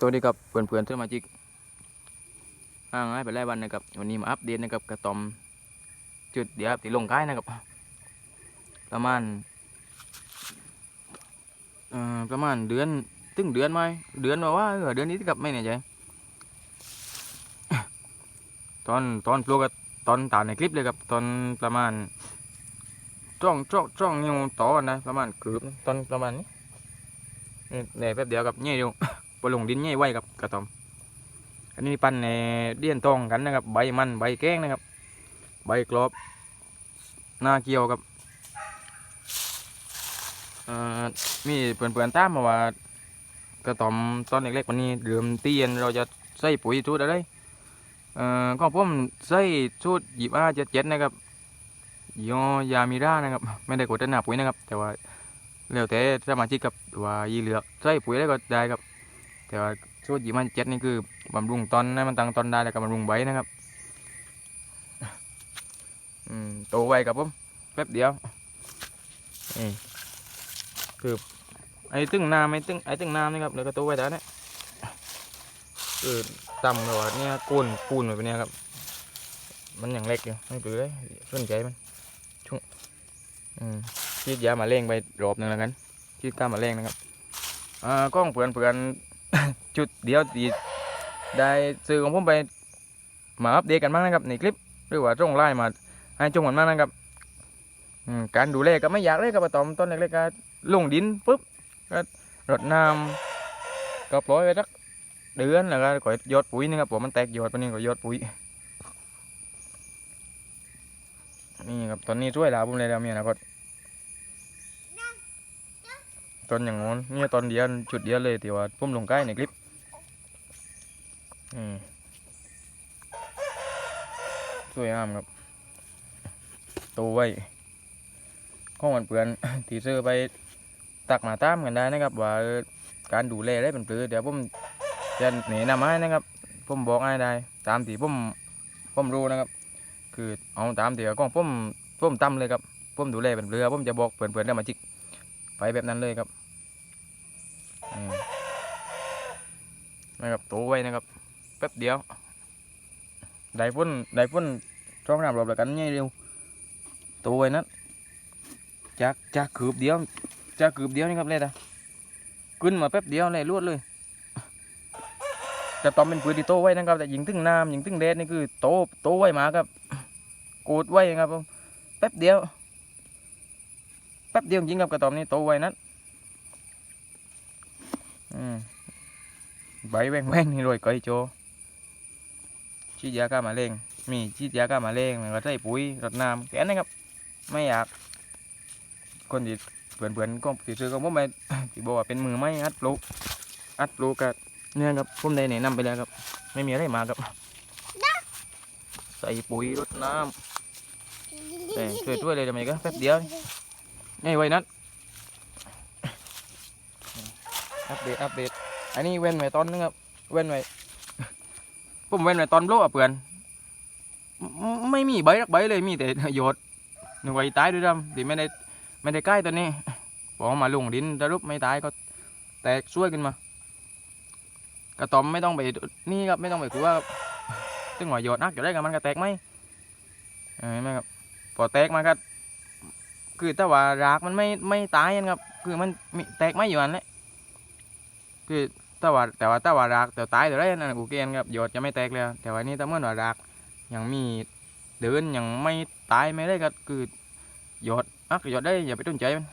สวัสดีครับเพื่อนเพื่อนๆสมาชิกห่างหายไปหลายวันนะครับวันนี้มาอัปเดตนะครับกระตอมจุดเดียวครับที่ลงค่ายนะครับ ประมาณประมาณเดือนตึงเดือนไหมเดือนมาว่าเดือนนี้กับไม่แน่ใจตอนตอนปลูกตอนตามในคลิปเลยครับตอนประมาณจ้องจ้องจ้องนิ้วต่อนะประมาณเกือบตอนประมาณนี้เนี่แหน่แป๊บเดียวกับเนี่ยเดีย วปลงดินง่ายไว้ครับกระตอม อันนี้ปั้นในเดียนตองกันนะครับ ใบมันใบแก้งนะครับ ใบกรอบหน้าเกี่ยวครับเอ่อมีเพื่อนๆตามมาว่ากระตอมตอนเล็กๆวันนี้เริ่มเตียนเราจะใส่ปุ๋ยชุดอะไรเอ่อก็ผมใส่ชุดหยิบอาเจ็ดเจ็ดนะครับยอยามีร่านะครับ ไม่ได้กดแต่หน้าปุ๋ยนะครับ แต่ว่าแล้วแต่สมาชิกกับว่ายีเหลือกใส่ปุ๋ยได้ก็ได้ครับ แต่ว่าชุดยี่มันเจ็ดนี่คือบำรุงตอนให้มันตั้งตอนได้แล้วก็บำรุงใบนะครับอืมโตไวครับผมแป๊บเดียวนี่คือไอ้ตึ้งน้ำไอ้ตึ้งไอ้ตึ้งน้ำนี่ครับแล้วก็โตไวแต่เนี่ยคือต่ำกว่าเนี่ยกูนปูนแบบเนี้ยครับ มันอย่างเล็กอยู่ไม่เปลือยสนใจมันช่วงอืมฉีดยามาเร่งไปรอบหนึ่งแล้วกันฉีดก้ามาเร่งนะครับอ่ากล้องเผื่อนเผื่อน จุดเดียวตีได้ซื้อของผมไปมาอัปเดตกันบ้างนะครับในคลิปหรือว่าส่งไลน์มาให้ชมกันบ้างนะครับการดูแลก็ไม่อยากเลยกับอะตอมต้นเล็กๆก็ลงดินปุ๊บก็รดน้ำก็ปล่อยไว้สักเดือนแล้วก็ก่อยยอดปุ๋ยนะครับผมมันแตกยอดไปนี่ก็หยอดปุ๋ยนี่ครับตอนนี้ช่วยลาผมเลยแล้วเมียนะครับ ตอนอย่างงอนเนี่ยตอนเดียวจุดเดียวเลยที่ว่าผมลงใกล้ในคลิปอืมสวยงามครับโตไว้ข้องมันเปลือนที่ซื้อไปตักมาตามกันได้นะครับ ว่าการดูแลได้เป็นปือเดี๋ยวผมจะแนะนำให้นะครับผมบอกให้ได้ ตามที่ผมผมรู้นะครับ คือเอาตามที่ว่าของผมผมตั้มเลยครับผมดูแลเป็นเรือผมจะบอกเพื่อนๆได้มาจิกไปแบบนั้นเลยครับ นะครับโตไว้นะครับแป๊บเดียว ได้พ่นได้พ่นช่องน้ำรอบแล้วกันง่ายเร็วโตไว้นั้นจากจากคืบเดียวจากคืบเดียวนี่ครับเลยนะขึ้นมาแป๊บเดียวเลยรวดเลยแต่ตอนเป็นปืนที่โตไว้นะครับ แต่ยิงถึงน้ำยิงถึงแดดนี่คือโตโตไว้มาครับโกดไว้ครับแป๊บเดียวแป๊บเดียวจริงครับกระตอมนี่โตไว้นั้น ใบแว่งแว่งนี่รวยไกลโจฉีดยาฆ่าแมลงมีฉีดยาฆ่าแมลงแล้วก็ใส่ปุ๋ยรดน้ำแค่นั้นครับไม่อยาก คนที่เพื่อนๆก็ที่ซื้อของผมไปที่บอกว่าเป็นมือไม้อัดปลูกอัดปลูกกับเนี่ยครับผมได้แนะนำไปแล้วครับ ไม่มีอะไรมากครับใส่ปุ๋ยรดน้ำแต่ช่วยช่วยเลยทำไมก็แป๊บเดียวง่ายไว้นัด อัปเดตอัปเดตอันนี้เว้นไว้ตอนนึงครับเว้นไว้ผมเว้นไว้ตอนโลกอะเพื่อนไม่มีใบรักใบเลยมีแต่หยดหนึ่งไว้ตายด้วยดำที่ไม่ได้ไม่ได้ใกล้ตัวนี้พอมาลงดินสรุปไม่ตายก็แตกช่วยขึ้นมากระตอมไม่ต้องไปนี่ครับไม่ต้องไปกลัวครับซึ่งว่าหยดนักจะได้กับมันก็แตกไหมเห็นไหมครับพอแตกมาก็คือถ้าว่ารากมันไม่ไม่ตายนะครับคือมันแตกไม่อยู่อันแหละ คือถ้าว่าแต่ว่าถ้าว่ารากแต่ตายแต่ได้นั่นกูเกณฑ์ครับหยดจะไม่แตกเลยแต่ว่านี่ถ้าเมื่อว่ารากยังมีเดินยังไม่ตายไม่ได้ก็คือหยดอักหยดได้อย่าไปต้นใจมัน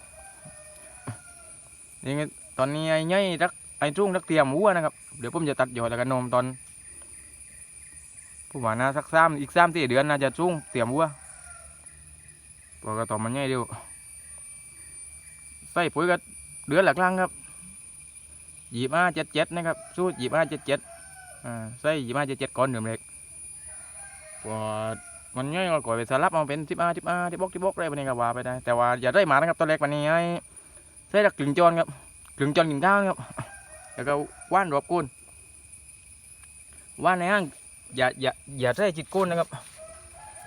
นี่ตอนนี้ไอ้ยัยรักไอ้จุ้งรักเตรียมวัวนะครับเดี๋ยวผมจะตัดหยอดแล้วก็นมตอนผมว่าน่าสักสามอีกสามสี่เดือนน่าจะจุ้งเตรียมวัวเพอกระต่อมมันง่ายเดียวใส่ปุ๋ยก็เดือนละครั้งครับ ยิบมาเจ็ดเจ็ดนะครับ สู้หยิบมาเจ็ดเจ็ดอ่าใส่หยิบมาเจ็ดเจ็ดก่อนเดือนเล็กพอมันง่ายก็ก่อยไปสลับมาเป็นสิบอาสิบอาที่บกที่บกอะไรแบบนี้ก็ว่าไปได้ แต่ว่าอย่าได้มานะครับตัวเล็กวันนี้ให้ใส่ดักกลึงจอนครับกลึงจอนกินข้าวครับ แล้วก็ว่านรอบกุ้นว่านในห้างอย่าอย่าอย่าได้จิตกุ้นนะครับ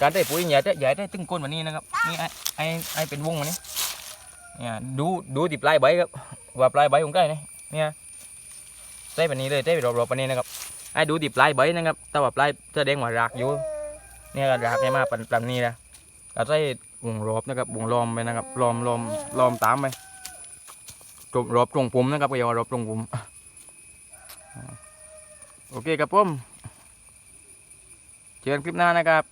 การได้ปุ๋ยอย่าได้อย่าได้ตึ้งกุ้นแบบนี้นะครับ นี่ไอ้ไอ้ไอ้เป็นวงแบบนี้เนี่ยดูดูติปลายใบครับว่าปลายใบของใกล้นี่เนี่ย ใส่แบบนี้เลยใส่ไปรอบๆแบบนี้นะครับไอ้ดูดิปลายใบนะครับแต่ว่าปลายแสดงว่ารากอยู่เนี่ยรากเนี่ยมาปันปันนี้นะเราใส่วงรอบนะครับวงล้อมไปนะครับล้อมล้อมล้อมตามไปตรงรอบตรงปุ่มนะครับก็อย่ารอบตรงปุ่มโอเคครับผมเจอกันคลิปหน้านะครับ